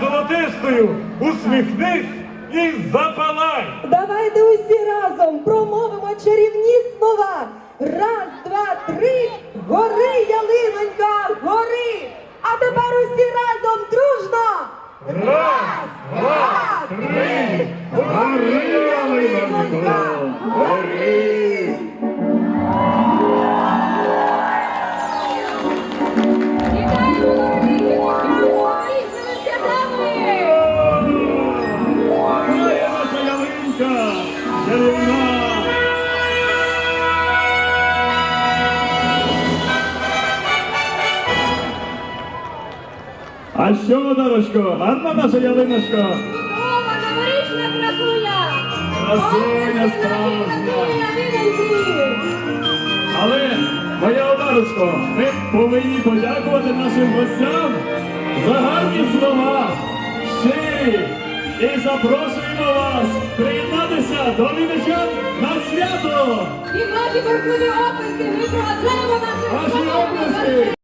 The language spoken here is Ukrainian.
Золотистою усміхнись і запалай! Давайте усі разом промовимо чарівні слова. Раз, два, три, гори, ялинонька, гори! А тепер усі разом дружно! Раз, два, три, гори, ялинонько, гори! А що, Дарочко, гарна наша ялиночка? Чудова новорічна красуня! Красуня справжня. Але, моя Одарочко, ми повинні подякувати нашим гостям за гарні слова, щирі, і запрошуємо вас приєднатися до віничан на свято! І ваші бурхливі оплески ми Ваші шановних оплески!